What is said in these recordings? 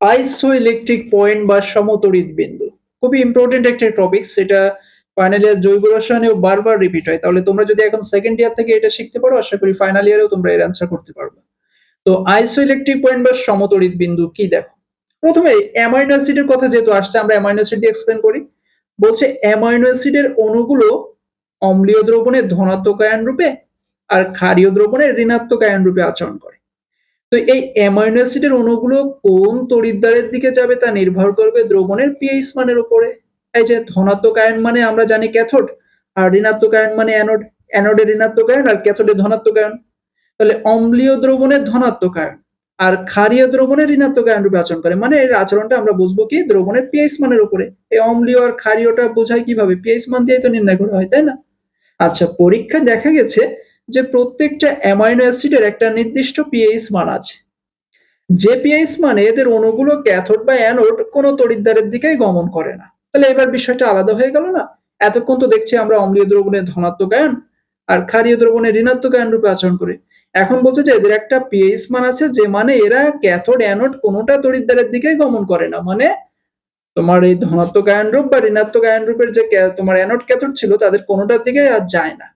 আইসো electric point বা সমতড়িৎ বিন্দু। খুবই ইম্পর্টেন্ট একটা টপিক সেটা ফাইনাল ইয়ার জৈব রসায়নেও বারবার রিপিট হয়। তাহলে তোমরা যদি এখন সেকেন্ড ইয়ার থেকে এটা শিখতে পারো, আশা করি ফাইনাল ইয়ারেও তোমরা এর অ্যান্সার করতে পারবে। তো আইসো ইলেকট্রিক পয়েন্ট বা সমতড়িৎ বিন্দু কি দেখো? প্রথমে অ্যামাইনো অ্যাসিডের কথা যেহেতু আসছে, আমরা অ্যামাইনো অ্যাসিড দিয়ে এক্সপ্লেন করি। বলছে অ্যামাইনো অ্যাসিডের অণুগুলো অম্লীয় দ্রবণে ধনাত্মক আয়ন রূপে আর ক্ষারীয় দ্রবণে ঋণাত্মক আয়ন রূপে আচরণ করে। তো এই অ্যামাইনো অ্যাসিডের অণুগুলো কোন তড়িৎদ্বারের দিকে যাবে তা নির্ভর করবে দ্রবণের পিএইচ মানের উপরে। এই যে ধনাত্মক আয়ন মানে আমরা জানি ক্যাথোড আর ঋণাত্মক আয়ন মানে অ্যানোড অ্যানোডের ঋণাত্মক আয়ন, আর ক্যাথোডের ধনাত্মক আয়ন। তাহলে অম্লীয় দ্রবণের ধনাত্মক আয়ন, আর ক্ষারীয় দ্রবণের ঋণাত্মক আয়ন রূপে আচরণ করে। মানে এর আচরণটা আমরা বুঝব কি দ্রবণের পিএইচ মানের উপরে। এই অম্লীয় আর ক্ষারীয়টা বোঝায় কীভাবে? পিএইচ মান দিয়ে তো নির্ণয় করা হয়, তাই না? আচ্ছা পরীক্ষায় দেখা গেছে যে প্রত্যেকটা অ্যামাইনো অ্যাসিডের একটা নির্দিষ্ট পিএইচ মান আছে। যে পিএইচ মানে এদের অণুগুলো ক্যাথোড বা অ্যানোড কোনো তড়িৎদ্বারের দিকেই গমন করে না। তাহলে এবার বিষয়টা আলাদা হয়ে গেল না? এতক্ষণ তো দেখছি আমরা অম্লীয় দ্রবণের ধনাত্মক আয়ন আর ক্ষারীয় দ্রবণের ঋণাত্মক আয়ন রূপে আচরণ করে। এখন বলছে যে এদের একটা পিএইচ মান আছে যে মানে এরা ক্যাথোড, অ্যানোড কোনোটা তড়িৎদ্বারের দিকেই গমন করে না। মানে তোমার এই ধনাত্মক আয়ন রূপ বা ঋণাত্মক আয়ন রূপের যে তোমার অ্যানোড ক্যাথোড ছিল তাদের কোনোটার দিকে আর যায় না।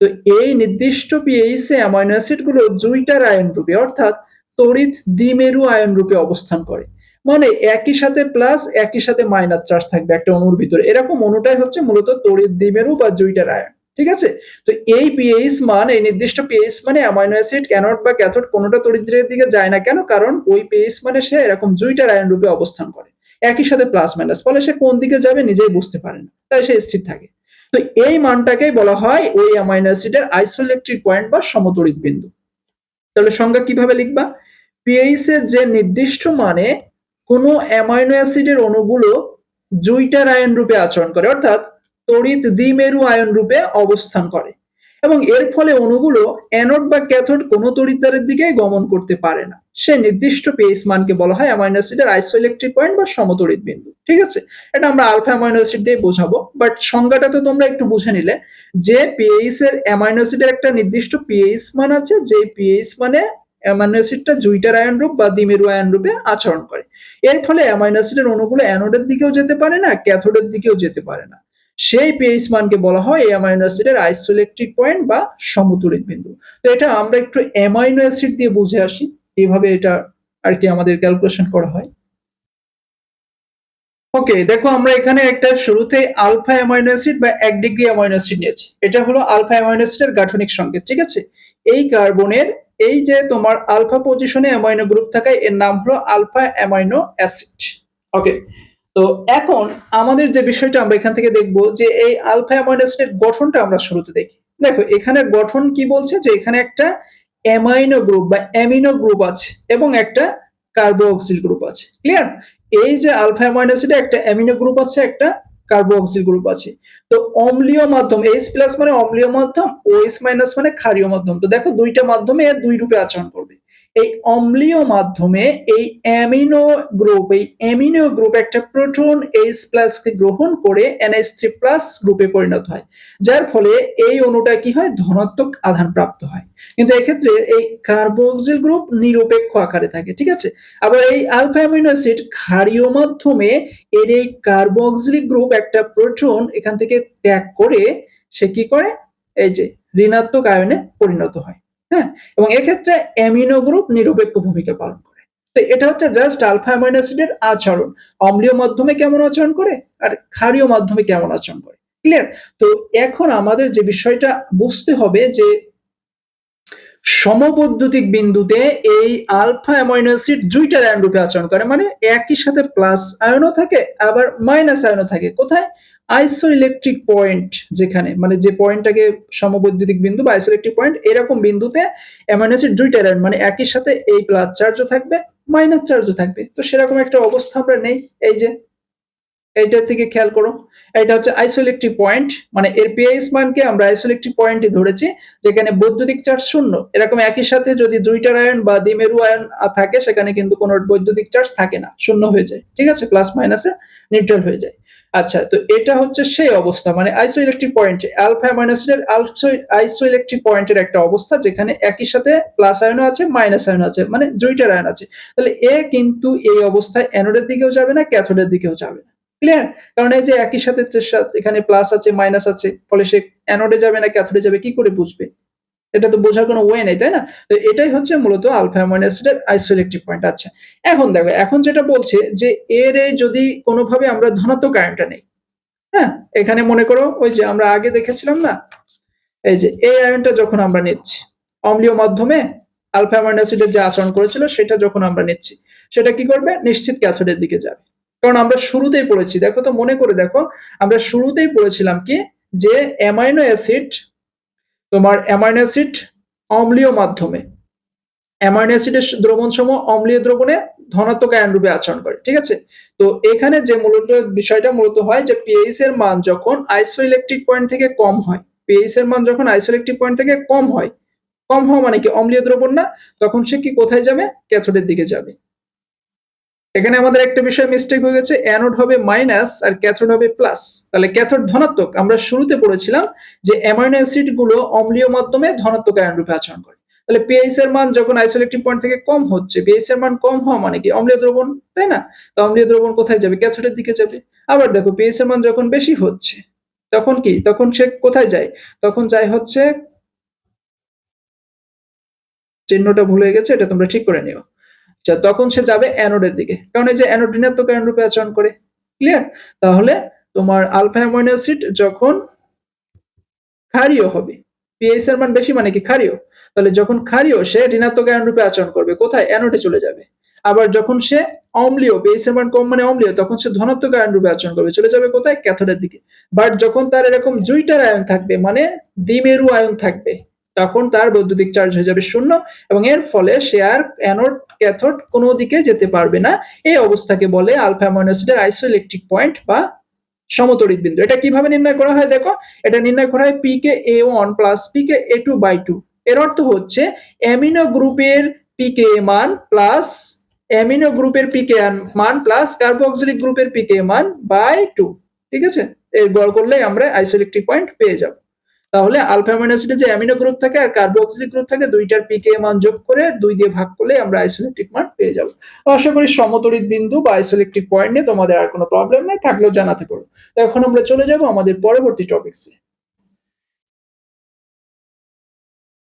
তো এই নির্দিষ্ট পিএইচ অ্যামাইনো অ্যাসিডগুলো জুইটার আয়ন রূপে, অর্থাৎ তড়িৎ দ্বিমেরু আয়ন রূপে অবস্থান করে। মানে একই সাথে প্লাস একই সাথে মাইনাস চার্জ থাকবে একটা অণুর ভিতরে। এরকম অণুটাই হচ্ছে মূলত তড়িৎ দ্বিমেরু বা জুইটার আয়ন ঠিক আছে? তো এই পিএইচ মান, এই নির্দিষ্ট পিএইচ মানে অ্যামাইনো অ্যাসিড ক্যানোড বা ক্যাথোড কোনোটা তড়িৎদ্রের দিকে যায় না কেন? কারণ ওই পিএইচ মানে সে এরকম জুইটার আয়ন রূপে অবস্থান করে। একই সাথে প্লাস মাইনাস ফলে সে কোন দিকে যাবে নিজেই বুঝতে পারে না। তাই সে স্থির থাকে। তো এই মানটাকেই বলা হয় ওই অ্যামাইনো অ্যাসিডের আইসোইলেকট্রিক পয়েন্ট বা সমতড়িৎ বিন্দু। তাহলে সংজ্ঞা কীভাবে লিখবা? পিএইচ এর যে নির্দিষ্ট মানে কোনো অ্যামাইনো অ্যাসিডের অণুগুলো জুইটার আয়ন রূপে আচরণ করে, অর্থাৎ তড়িৎ দ্বিমেরু আয়ন রূপে অবস্থান করে। এবং এর ফলে অণুগুলো অ্যানোড বা ক্যাথোড কোনো তড়িৎদ্বারের দিকে গমন করতে পারে না। সে নির্দিষ্ট পিএইচ মানকে বলা হয় অ্যামাইনো অ্যাসিডের আইসোইলেকট্রিক পয়েন্ট বা সমতড়িৎ বিন্দু, ঠিক আছে? এটা আমরা আলফা অ্যামাইনো অ্যাসিড দিয়ে বোঝাবো, বাট সংজ্ঞাটা তো তোমরা একটু বুঝে নিলে, যে পিএইচ এর অ্যামাইনো অ্যাসিডের একটা নির্দিষ্ট পিএইচ মান আছে যে পিএইচ মানে অ্যামাইনো অ্যাসিডটা জুইটার আয়ন রূপ বা দ্বিমেরু আয়ন রূপে আচরণ করে। এর ফলে অ্যামাইনো অ্যাসিডের অণুগুলো অ্যানোডের দিকেও যেতে পারে না, ক্যাথোডের দিকেও যেতে পারে না। সেই পিএইচ মানকে বলা হয় এই অ্যামাইনো অ্যাসিডের আইসোইলেকট্রিক পয়েন্ট বা সমতুলিত বিন্দু। তো এটা আমরা একটু অ্যামাইনো অ্যাসিড দিয়ে বুঝে আসি। এইভাবে এটা আর কি আমাদের ক্যালকুলেশন করা হয়। ওকে দেখো আমরা এখানে একটা শুরুতে আলফা অ্যামাইনো অ্যাসিড বা এক ডিগ্রি অ্যামাইনো অ্যাসিড নিয়েছি। এটা হলো আলফা অ্যামাইনো অ্যাসিডের গাঠনিক সংকেত, ঠিক আছে? এই কার্বনের এই যে তোমার আলফা পজিশনে অ্যামাইনো গ্রুপ থাকায় এর নাম হলো আলফা অ্যামাইনো অ্যাসিড ওকে তো এখন আমাদের যে বিষয়টা আমরা এখান থেকে দেখব যে এই আলফা অ্যামাইনো অ্যাসিডের গঠনটা আমরা শুরুতে দেখি। দেখো, এখানে গঠন কি বলছে? যে এখানে একটা অ্যামাইনো গ্রুপ বা অ্যামিনো গ্রুপ আছে এবং একটা কার্বোক্সিল গ্রুপ আছে ক্লিয়ার এই যে আলফা অ্যামাইনো অ্যাসিডে একটা অ্যামিনো গ্রুপ আছে, একটা কার্বোক্সিল গ্রুপ আছে। তো অম্লীয় মাধ্যম এইচ প্লাস মানে অম্লীয় মাধ্যম ও এইচ মাইনাস মানে ক্ষারীয় মাধ্যম। তো দেখো দুইটা মাধ্যমে দুই রূপে আচরণ করবে। এই অম্লীয় মাধ্যমে এই অ্যামিনো গ্রুপ এই অ্যামিনো গ্রুপ একটা প্রোটন এইচ প্লাস কে গ্রহণ করে এনএইচ থ্রি প্লাস গ্রুপে পরিণত হয়। যার ফলে এই অণুটা কি হয়? ধনাত্মক আধান প্রাপ্ত হয়। কিন্তু এক্ষেত্রে এই কার্বোক্সিল গ্রুপ নিরপেক্ষ আকারে থাকে, ঠিক আছে? আবার এই আলফা অ্যামিনো অ্যাসিড ক্ষারীয় মাধ্যমে এর এই কার্বোক্সিলিক গ্রুপ একটা প্রোটন এখান থেকে ত্যাগ করে সে কি করে? এই যে ঋণাত্মক আয়নে পরিণত হয় হ্যাঁ? এবং এক্ষেত্রে অ্যামিনো গ্রুপ নিরপেক্ষ ভূমিকা পালন করে। তো এটা হচ্ছে জাস্ট আলফা অ্যামিনো অ্যাসিডের আচরণ। অম্লীয় মাধ্যমে কেমন আচরণ করে? আর ক্ষারীয় মাধ্যমে কেমন আচরণ করে? ক্লিয়ার তো এখন আমাদের যে বিষয়টা বুঝতে হবে যে সমবৈদ্যুতিক বিন্দুতে এই আলফা অ্যামাইনো অ্যাসিড দুইটা আয়ন রূপে আচরণ করে মানে একই সাথে প্লাস আয়নও থাকে, আবার মাইনাস আয়নও থাকে। কোথায়? আইসো ইলেকট্রিক পয়েন্ট যেখানে মানে যে পয়েন্টটাকে সমবৈদ্যুতিক বিন্দু বা আইসো ইলেকট্রিক পয়েন্ট এরকম বিন্দুতে অ্যামাইনো অ্যাসিড দুইটা আয়ন মানে একই সাথে এই প্লাস চার্জও থাকবে মাইনাস চার্জও থাকবে। তো সেরকম একটা অবস্থা আমরা নেই। এই যে এইটার থেকে খেয়াল করো। এটা হচ্ছে আইসোইলেকট্রিক পয়েন্ট মানে এর পিএইচ মানকে আমরা আইসোইলেকট্রিক পয়েন্টে ধরেছি, যেখানে বৈদ্যুতিক চার্জ শূন্য। এরকম একই সাথে যদি দুইটার আয়ন বা দিমেরু আয়ন থাকে, সেখানে কিন্তু কোনো বৈদ্যুতিক চার্জ থাকে না। শূন্য হয়ে যায়। ঠিক আছে? প্লাস মাইনাসে নিউট্রাল হয়ে যায়। আচ্ছা তো এটা হচ্ছে সেই অবস্থা মানে আইসো ইলেকট্রিক পয়েন্ট অ্যালফা অ্যামাইনো অ্যাসিডের আইসো ইলেকট্রিক পয়েন্টের একটা অবস্থা, যেখানে একই সাথে প্লাস আয়ন আছে মাইনাস আয়ন আছে মানে দুইটার আয়ন আছে। তাহলে এ কিন্তু এই অবস্থায় অ্যানোডের দিকেও যাবে না ক্যাথোডের দিকেও যাবে না। ক্লিয়ার কারণ এই যে একই সাথে এখানে প্লাস আছে মাইনাস আছে, ফলে সে অ্যানোডে যাবে না ক্যাথোডে যাবে, কি করে বুঝবে? এটা তো বোঝার কোনো ওয়ে নেই, তাই না? তো এটাই হচ্ছে মূলত আলফা অ্যামাইনো অ্যাসিডের আইসোইলেকট্রিক পয়েন্ট আচ্ছা। এখন দেখো, এখন যেটা বলছে যে এর যদি কোনোভাবে আমরা ধনাত্মক আয়নটা নেই হ্যাঁ? এখানে মনে করো, ওই যে আমরা আগে দেখেছিলাম না? এই যে এই আয়নটা যখন আমরা নিচ্ছি, অম্লীয় মাধ্যমে আলফা অ্যামাইনো অ্যাসিডের যে আচরণ করেছিল, সেটা যখন আমরা নিচ্ছি, সেটা কি করবে? নিশ্চিত ক্যাথোডের দিকে যাবে। কারণ আমরা শুরুতেই পড়েছি। দেখো তো, মনে করে দেখো, আমরা শুরুতেই পড়েছিলাম কি? যে অ্যামাইনো অ্যাসিড, তোমার অ্যামাইনো অ্যাসিড অম্লীয় মাধ্যমে। অ্যামাইনো অ্যাসিডের দ্রবণ সমূহ অম্লীয় দ্রবণে ধনাত্মক আয়ন রূপে আচরণ করে, ঠিক আছে? তো এখানে যে মূলত বিষয়টা মূলত হয় যে পিএইচ এর মান যখন আইসোইলেকট্রিক পয়েন্ট থেকে কম হয় পিএইচ এর মান যখন আইসোইলেকট্রিক পয়েন্ট থেকে কম হয়, কম হওয়া মানে কি অম্লীয় দ্রবণ না, তখন সে কি কোথায় যাবে? ক্যাথোডের দিকে যাবে। এখানে আমাদের একটা বিষয় মিস্টেক হয়ে গেছে অ্যানোড হবে মাইনাস আর ক্যাথোড হবে প্লাস তাহলে ক্যাথোড ধনাত্মক, আমরা শুরুতে পড়েছিলাম যে অ্যামাইনো অ্যাসিডগুলো অম্লীয় মাধ্যমে ধনাত্মক আয়ন রূপে আচরণ করে। তাহলে পিএইচ এর মান যখন আইসোলেকট্রিক পয়েন্ট থেকে কম হচ্ছে পিএইচ এর মান কম হওয়া মানে কি? অম্লীয় দ্রবণ, তাই না? তো অম্লীয় দ্রবণ কোথায় যাবে? ক্যাথোডের দিকে যাবে। আবার দেখো পিএইচ এর মান যখন বেশি হচ্ছে, তখন কি? তখন সে কোথায় যায়? তখন যায় হচ্ছে, চিহ্নটা ভুলে গেছে, এটা তোমরা ঠিক করে নিও। তখন সে যাবে অ্যানোডের দিকে। কারণ এই যে অ্যানোড ঋণাত্মক আয়ন রূপে আচরণ করে ক্লিয়ার তাহলে তোমার আলফা অ্যামাইনো অ্যাসিড যখন ক্ষারীয় হবে পিএইচ এর মান বেশি মানে কি ক্ষারীয়? তাহলে যখন ক্ষারীয়, সে ঋণাত্মক আয়ন রূপে আচরণ করবে। কোথায়? অ্যানোডে চলে যাবে। আবার যখন সে অম্লীয় পিএইচ এর মান কম মানে অম্লীয়, তখন সে ধনাত্মক আয়ন রূপে আচরণ করবে। চলে যাবে কোথায়? ক্যাথোডের দিকে। বাট যখন তার এরকম জুইটার আয়ন থাকবে মানে দ্বিমেরু আয়ন থাকবে তখন তার বৈদ্যুতিক চার্জ হয়ে যাবে শূন্য এবং এর ফলে সে আর অ্যানোড ক্যাথোড কোনো দিকে যেতে পারবে না। এই অবস্থাকে বলে আলফা অ্যামাইনো অ্যাসিডের আইসোইলেকট্রিক পয়েন্ট বা সমতরিত বিন্দু। এটা কীভাবে নির্ণয় করা হয় দেখো? এটা নির্ণয় করা হয় P K A one plus P K A two by two এর অর্থ হচ্ছে অ্যামিনো গ্রুপের পি কে মান প্লাস অ্যামিনো গ্রুপের পি কে মান প্লাস কার্বক্সিলিক গ্রুপের পি কে মান বাই টু ঠিক আছে? এর গড় করলে আমরা আইসোইলেকট্রিক পয়েন্ট পেয়ে যাব। তাহলে আলফা অ্যামিনো অ্যাসিডে যে অ্যামিনো গ্রুপ থাকে আর কার্বক্সিলিক গ্রুপ থাকে, দুইটার পিকে মান যোগ করে দুই দিয়ে ভাগ করলে আমরা আইসোলেকট্রিক মান পেয়ে যাব। আশা করি সমতরিত বিন্দু বা আইসোলেকট্রিক পয়েন্ট নিয়ে তোমাদের আর কোনো প্রবলেম নেই, থাকলেও জানাতে পারো। তো এখন আমরা চলে যাব আমাদের পরবর্তী টপিকসে